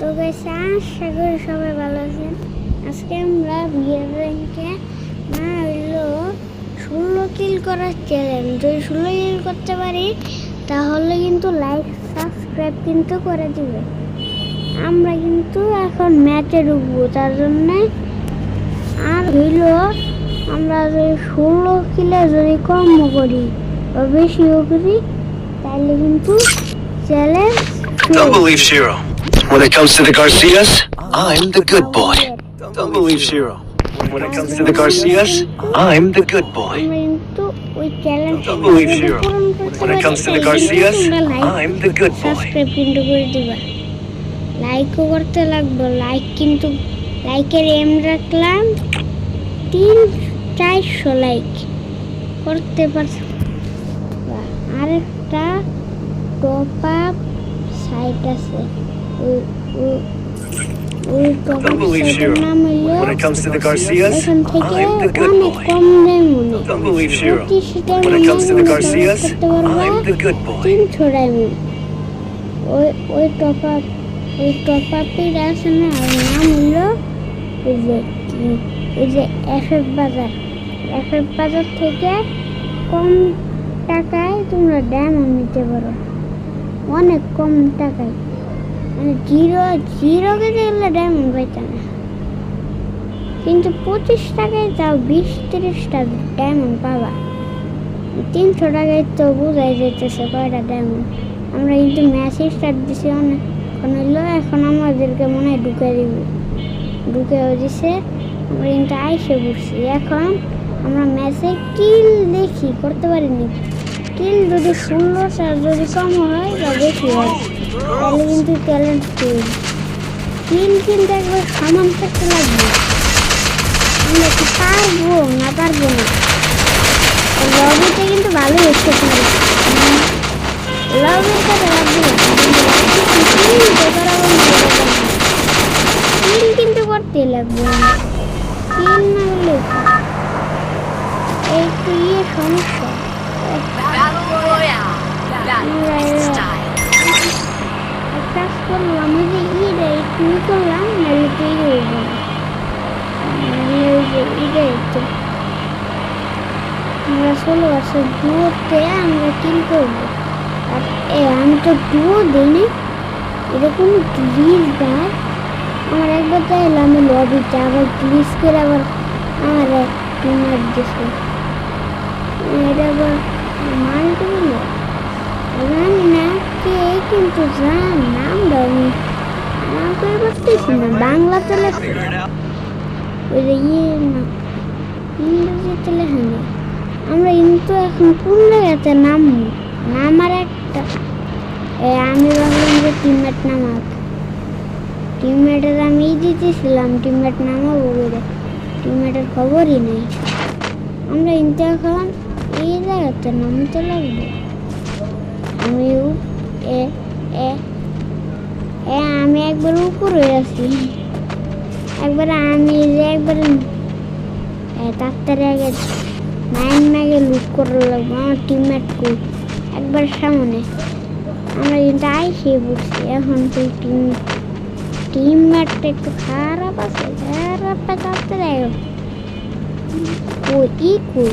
তো গেছে আশা করি সবাই ভালো আছেন। আজকে আমরা বিয়ের র্যাঙ্কে না হইল ষোলো কিল করার চ্যালেঞ্জ যদি ষোলো কিল করতে পারি তাহলে কিন্তু লাইক সাবস্ক্রাইব কিন্তু করে দিবে। আমরা কিন্তু এখন ম্যাচে ঢুকবো তার জন্যে আর হইল আমরা যদি ষোলো কিলে যদি কম করি বা বেশিও করি তাহলে কিন্তু challenge. When it comes to the Garcias, I'm the good boy. Don't believe Shiro. When it comes to the Garcias, I'm the good boy. Don't believe Shiro. When it comes to the Garcias, I'm the good boy. লাইকও করতে লাগবে like কিন্তু লাইকের M রাখলাম তিন চারশো like করতে পারছ আরেকটা টপ আপ সাইট আছে ওই ওই- ওই Don't believe Shiro. নাম হইল When it comes to the Garcias, থেকে I'm the good অনেক boy. কম দামে মনে Don't believe Shiro. When it comes to the Garcias, I'm the good boy. ওই টপ আপ ওই টপ আপের আছে না নাম হলো ওই যে ওই যে এফ এফ বাজার এফ এফ বাজার থেকে কম টাকায় তোমরা ডায়মন্ড নিতে পারো অনেক কম টাকায় মানে জিরো জিরো কেটে গেলে ডায়মন্ড পাইতে না। কিন্তু পঁচিশ টাকায় তাও বিশ তিরিশটা ডায়মন্ড পাবা। তিনশো টাকায় তো বোঝাই যেতেছে কয়টা ডায়মন্ড আমরা কিন্তু ম্যাচে স্টার্ট দিছি অনেকক্ষণ হইল এখন আমাদেরকে মনে হয় ঢুকে দিব। ঢুকেও দিছে, আমরা কিন্তু আইসে পড়ছি। এখন আমরা ম্যাচে কিল দেখি, করতে পারিনি। কিল যদি ষোলো চার যদি কম হয় বা বেশি হয় তাহলে কিন্তু ট্যালেন্ট কিল কিল কিন্তু একবার সমান থাকতে লাগবে। আমরা কি পারব? না পারব না। লবিতে কিন্তু ভালো এসে পারে লবির লাগবে। কিন্তু করতে লাগবে। না হলে একটু ইয়ে সমস্যা। কাজ করলাম ওই যে ইরে ই করলাম নাহলে তো ই যাবে নাহলে ওই যে ইরে একটু আমরা ষোলো বছর ডুয়োতে আমরা কিল করব আর এ আমি তো ডুয়ো দিইনি এরকম গ্লিজ দেয় আমার একবার চাইলাম আমি লবিতে আবার গ্লিজ করে আবার আমার টিমার দিছে এটা আবার মাল্টি দিল জানি না কে কিন্তু জান নামটা আমি নাম করে পারতেছি না বাংলাতে লেখা ওই যে ইয়ে না ইংরেজিতে লেখা নেই আমরা কিন্তু এখন কোন জায়গাতে নাম নামার একটা আমি ভাবলাম যে টিমমেট নামাক টিমমেটের আমি দিতেছিলাম টিমমেট নামাবো বলে টিমমেটের খবরই নেই আমরা কিন্তু এখন এই জায়গাতে নামতে লাগবে। আমি এ আমি একবার উপরে আছি। একবার আমি যে একবার তাড়াতাড়ি আগে নাইন ম্যাগে লুক করে লাগবো, আমার টিমমেট কই? একবার সামনে। আমরা কিন্তু আইসে পড়ছি, এখন তুই টিম টিমমেটটা একটু খারাপ আছে, খারাপ তাড়াতাড়ি আগে কই, ই কই?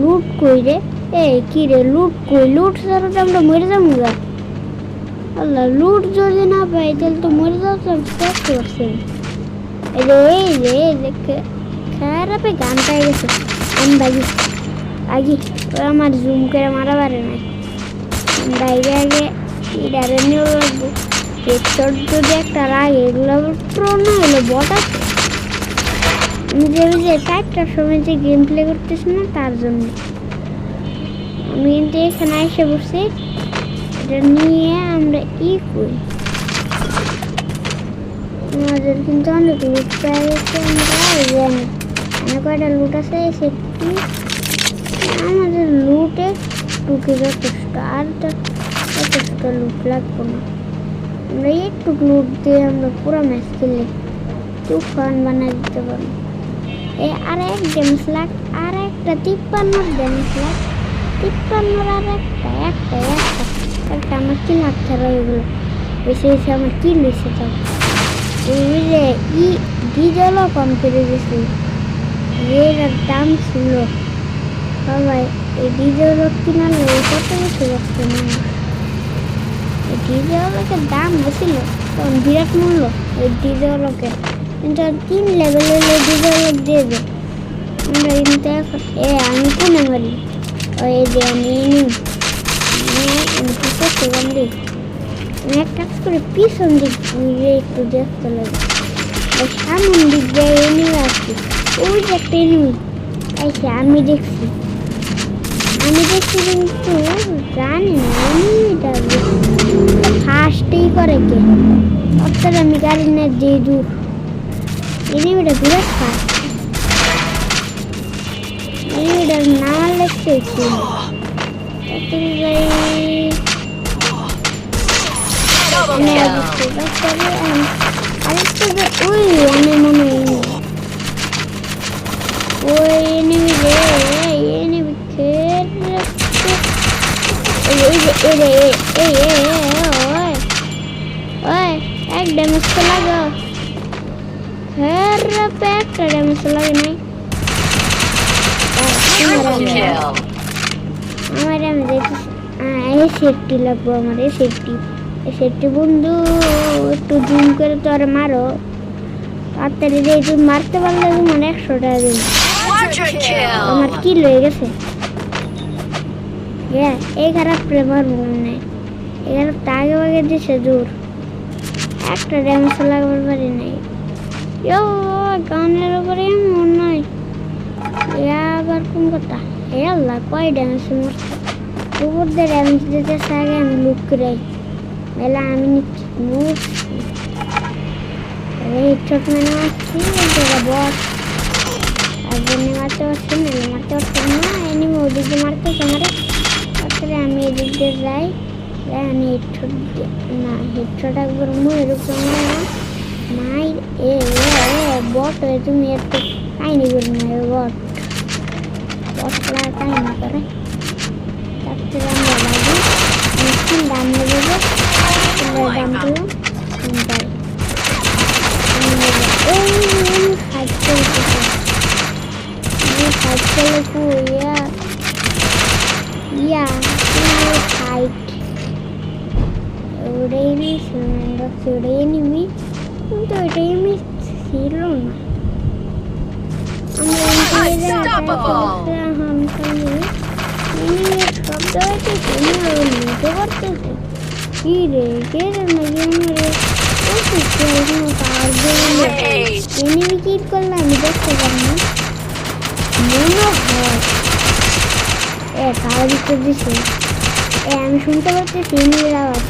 লুট কই রে? এই কি রে লুট কই? লুট ছাড়া আমরা মরে যাব গা। আল্লাহ, লুট যদি না পাই, তাহলে তো মরে যাওয়ার চান্স করতে এই এই এই যে খারাপে গান পাই গেছে। আমি বাগি আগে আমার জুম করে মারা পারে না বাইরে আগে ইডারে নিয়েও লাগবো। পেটর যদি একটা রাগে, এগুলো না এগুলো বট আছে। আমি যে যে চারটার সময় যে গেম প্লে করতেছি না তার জন্য। আমি কিন্তু এখানে এসে বসছি এটা নিয়ে আমরা ই করি। আমাদের কিন্তু অনেক লুট পেয়ে গেছে আমরা অনেক কয়টা লুট আছে? সেটি আমাদের লুটে টুকে যথেষ্ট। আর যথেষ্ট লুট লাগবে না। আমরা একটু লুট দিয়ে আমরা পুরো ম্যাচ খেলে তুফান বানিয়ে দিতে পারব। এই আর এক ড্যামেজ লাগ আর একটা তিপ্পান্ন ড্যামেজ লাগ। তিপ্পান্নর আর একটা একটা। একটা আমার কি লাগতে হবে এগুলো? বেশি বেশি আমার কি ওই যে ই ডিজেলও কম করে গেছে এর দাম ছিল। সবাই, এই ডিজেল কিনার কত না? এই ডিজেলকের দাম বেশিল তখন বিরাট মূল্য এই ডিজেলকে কিন্তু তিন লেভেলের ডিজেলক দিয়ে দেয় আমরা কিন্তু এখন এ, আমি কোনে মারি। ওই যে আমি সেখান দিক এক কাজ করে পিছন দিক ঘুরে একটু যে আমি দেখছি আমি দেখছি কিন্তু জানি না এনিমিটা ফার্স্টেই করে কে অর্থাৎ আমি গাড়ি না দিয়ে দূর এনিমিটা বিরাট ফাস্ট এনিমিটার নাম লিখতে ছিল Double আমি kill. আরেকটু তারপরে আমি আরেকটু যে ওই আমি মনে হয় ওই এনিমি রে এনিমি খেয়ে এই যে এই রে এই এই ওই ওই এক ড্যামেজ তো লাগো হ্যাঁ একটা ড্যামেজ তো লাগে নাই Triple kill. আমার আমি দেখছি এই সেফটি লাগবো আমার এই সেফটি সেফটি বন্ধু একটু জুম করে তো আর মারো। তাড়াতাড়ি দিয়ে তুমি মারতে পারলে তোমার একশো টাকা দিন আমার কি লয়ে গেছে। হ্যাঁ এই খারাপ প্রেমার মনে নেই। এই খারাপ আগে আগে দিছে দূর। একটা ড্যামেজ লাগাবার পারি নাই। ইয়ো গানের উপরে মনে নয় এ আবার কোন কথা? হে আল্লাহ কয় ড্যামেজ মারছে? উপর দিয়ে ড্যামেজ দিতে আগে আমি লুক করে মেলা আমি নিচ্ছি হেডশট মানে মারছি যেটা বস আর জন্য মারতে পারছি না মারতে পারছি না এনিমি ওদিকে মারতেছে মারে তারপরে আমি এদিক দিয়ে যাই যাই আমি হেডশট না হেডশট একবার মুখের উপর মারলাম মাই এ বট তুমি একটু কাহিনি করি না বট বটলা কাহিনি করে তারপরে আমরা আমি দেখতে হয় শুনতে পাচ্ছি এনিমির আওয়াজ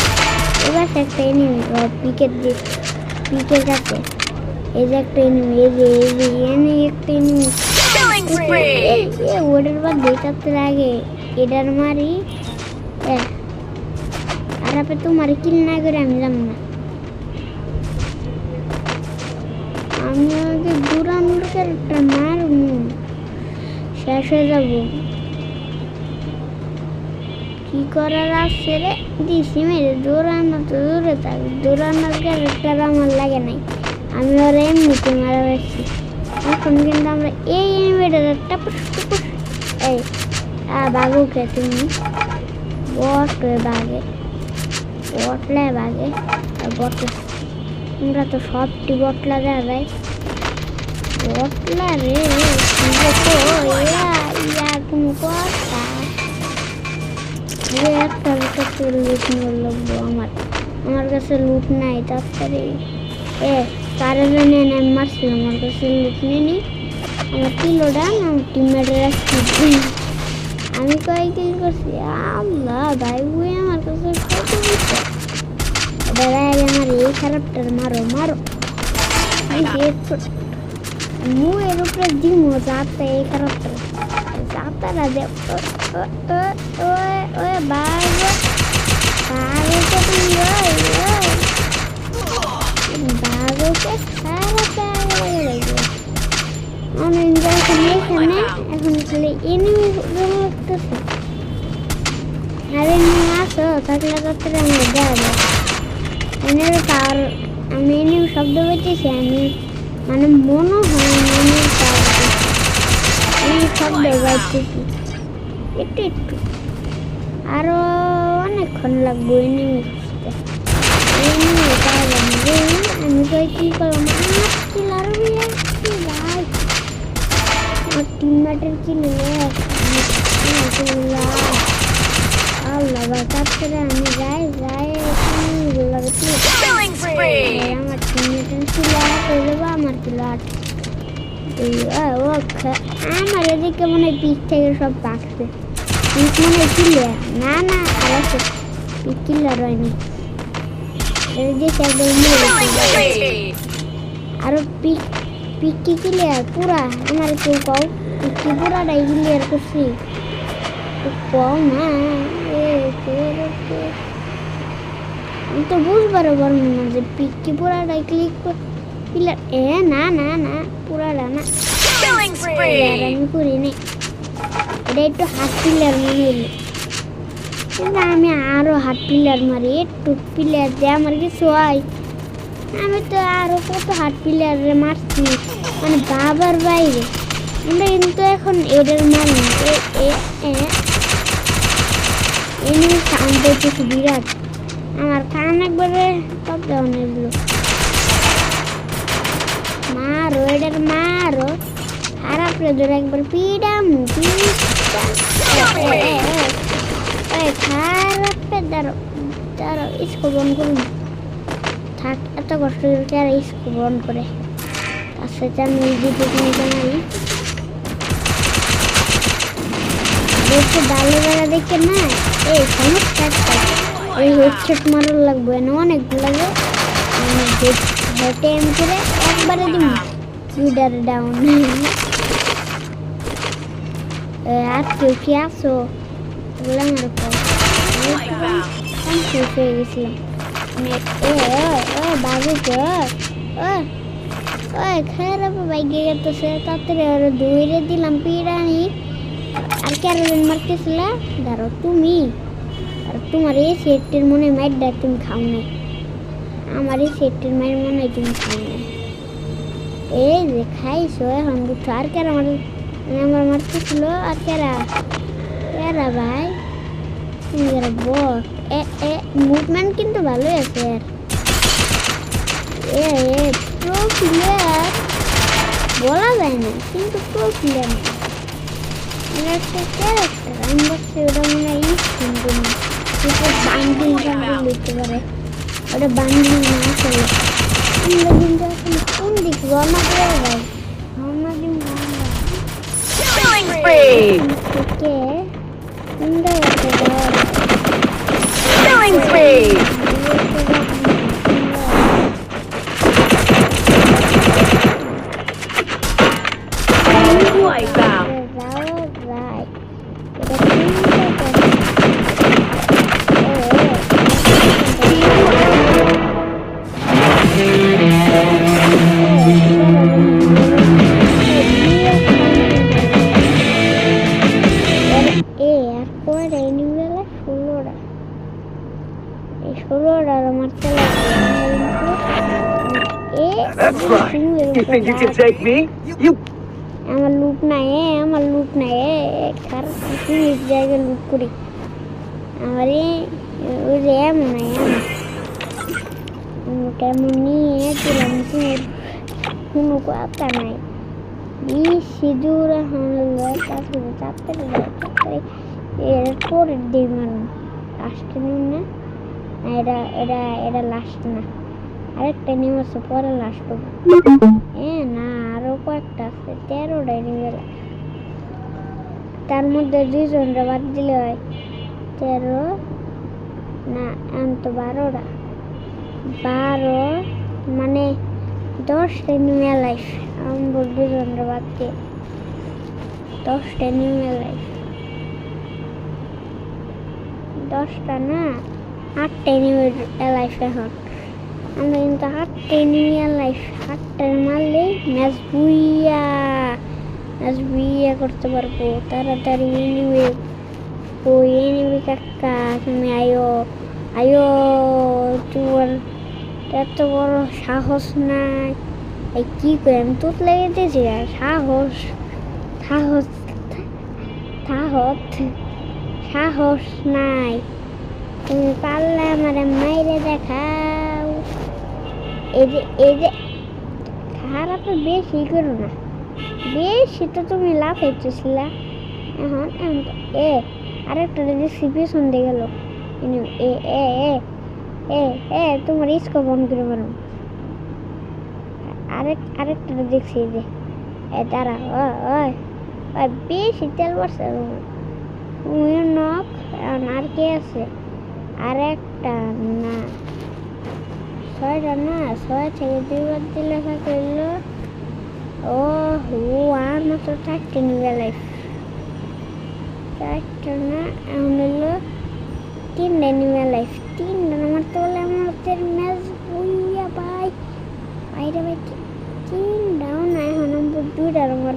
এবার একটা এনিমি পিকের দিক পিকের কাছে এই যে একটা এনিমি এই যে এই যে এনে একটা এনিমি. ওটার বাদ দুইটাতে আগে এটার মারি এ আর আপনি তোমার কিল না করে আমি যাব না। আমি আগে দুরানোর ক্যারেক্টার মারবো। শেষ হয়ে যাব। কি করার আছে রে? দিছি মেরে দৌড়ানো তো দূরে থাক। দৌড়ানোর ক্যারেক্টার আমার লাগে নাই। আমি ওরা এমনিতে মারা পারছি এখন কিন্তু আমরা এই এনিমেটার টাপুস টুপুস এই, আ বাগুকে তুমি বট বাগে। বটলে আর বটলা আমরা তো সবটি বটলা দেওয়া যায় বটলা রে কোনো কথা? একটা কাছে লুট লাগবো আমার। আমার কাছে লুট নাই, তারপরে এ কারের জন্য আমি মারছিলাম, আমার কাছে লুট নেই আমার কিলোটা আমার টিমমেটের আমি কয় কি করছি, আল্লাহ, ভাই বুই আমার কাছে দাদা আমার এই খারাপটার মারো মারো মু এর উপরে দিমো যাতে এই খারাপটা যাতে না দে সারা পাগল লাগবে আমি যখন এখানে এখন খালি এনিমি লাগতেছে আর তাড়াতাড়ি আমরা যাব এনিমি পাওয়ার আমি এনিমি শব্দ পেতেছি আমি মানে মনে হয় পাওয়ার এনিমি শব্দ পাইতেছি একটু একটু। আরও অনেকক্ষণ লাগবে পাওয়া আমি তো কি করলাম আমার কিল আরও বেড়ে যাচ্ছে ভাই। আমার টিমমেটের কিল আল্লাহ তারপরে আমি যাই যাই Killing আমার টিমমেটের ছিল হয় পিক থেকে সব পাকছে পিক মনে হয় না আর আছে পিক কি ক্লিয়ার পুরা আমার কেউ পাও পিক কি পুরাটাই না? আমি তো বুঝবার পারব না যে পিক কি পুরাটাই ক্লিক ক্লিয়ার এ না না না পুরাটা না. আমি করিনি এটা একটু হাত পিলার মনে হলো কিন্তু আমি আরও হাত পিলার মারি একটু পিলার দিয়ে আমার কিছু হয়। আমি তো আরও কত হাত পিলার মারছি। মানে বাবার বাইরে। আমরা কিন্তু এখন এদের মারি। এ এ এ। সাউন্ড হচ্ছে বিরাট। আমার কান একবারে সব দেওয়া এগুলো। মারো এদের মারো। আর আপনি ধরে একবার পিডামু খারাপ দাঁড়ো দাঁড়ো স্কুল বন্ধ করুন। থাক, এত কষ্ট করে আর স্কুল বন্ধ করে? তার সাথে আমি দিদি নিতে পারি ডালে বেড়া দেখে না? এই সমস্যা এই হেডশট মারার লাগবে না অনেক হেঁটে এম করে একবারে দিন লিডার ডাউন আর কেউ কি আসো ওগুলো আমার গেছিলাম মানে ও বাবু তো ও ও খারাপ বাইকে গেতেছে তাড়াতাড়ি ওর দৌড়ে দিলাম পিড়ানি আর ক্যারোলিন মারতেছিল, ধরো তুমি। আর তোমার এই সেটটির মনে মাইডটা তুমি খাও নাই। আমার এই সেটটির মায়ের মনে তুমি খাও নাই। এই যে খাইছো এখন বুঝছ, আর কেরা মার আমার মারতেছিল আর কেরা কেরা ভাই? এ মুভমেন্ট কিন্তু ভালোই আছে আর। এ এ বলা যায় না, কিন্তু প্রো প্লেয়ার একটা ক্যারেক্টার আমি ভাবছি ওটা মনে হয় স্কিন করি কিন্তু বান্ডিল টান্ডিল দিতে পারে ওটা বান্ডিল না আসলে আমরা think you can take me? You আমার লুট নাই আমার লুট নাই খারাপ কিছু জায়গায় লুট করি? আমার, ওই এমন নাই এমন কেমন নিয়ে দিলাম কোনো কথা নাই। সিঁদুর হামলা তারপরে তাড়াতাড়ি তাড়াতাড়ি এর পরের দিই মানুষ লাস্ট না। এটা এটা এটা লাস্ট না। আরেকটা পরে লাস্ট হ্যাঁ না কয়েকটা আছে, তার মধ্যে বাদ দিলে হয়। তেরো, না, এখন তো বারোটা। বারো মানে দশটা নিমে লাইফ আমার দুজনটা বাদ দিয়ে দশটা নিমে লাইফ দশটা না আটটা নিমে লাইফ এখন। আমরা কিন্তু হাঁটতে নিয়ে লাইফ হাঁটতে মারলেই ম্যাচ বুইয়া ম্যাচ বুইয়া করতে পারব তাড়াতাড়ি এনিবে ও এনিবে কাকা তুমি আয়ো আয়ো তোমার এত বড় সাহস নাই এই কি করে আমি তুত লেগে দিয়েছি আর সাহস সাহস সাহস সাহস নাই তুমি পারলে আমার মাইরে দেখাও এই যে এই যে করো না। তুমি লাফাইতেছিলা এখন এখন তো এ এ এ এ এ তোমার পারো আরেক দেখছি যে। এ এখন আর কে আছে? আরেকটা না। ছয়টা না? ছয় থেকে দুইবার দিলে থাকল ও হু আর মাত্র চারটে নিবে লাইফ চারটা না, এখন হলো তিনটে নিবে আমার তো ম্যাচ বইয়া ভাই বাইরে এখন আমাদের দুইটার আমার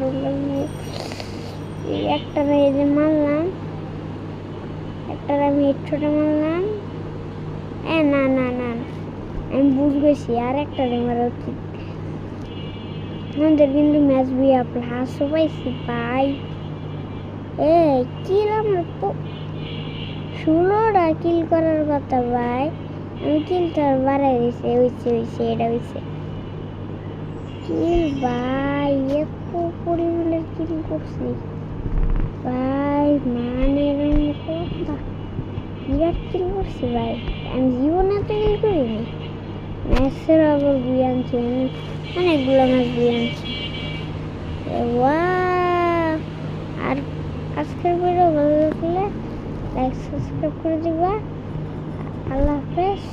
একটা এই যে মারলাম, একটা আমি হেডশটে মারলাম এ না না না না। আমি বুঝ গেছি আর একটা আমার উচিত আমাদের কিন্তু ম্যাচ বিয়া প্লাসও পাইছি ভাই এ কিল আমার ষোলোটা কিল করার কথা ভাই আমি কিলটা বাড়াই দিছি হইছে হইছে, এটা হইছে। কিল ভাই এত পরিমাণের কিল করছি। ভাই মানে কথা বিরাট কিল করছি ভাই আমি জীবনে তো কিল করিনি। ম্যাচের আবার বই আনছি অনেকগুলো মাছ বই আনছি! আর আজকের ভিডিও ভালো লাগলে লাইক সাবস্ক্রাইব করে দিবা। আল্লাহ হাফেজ।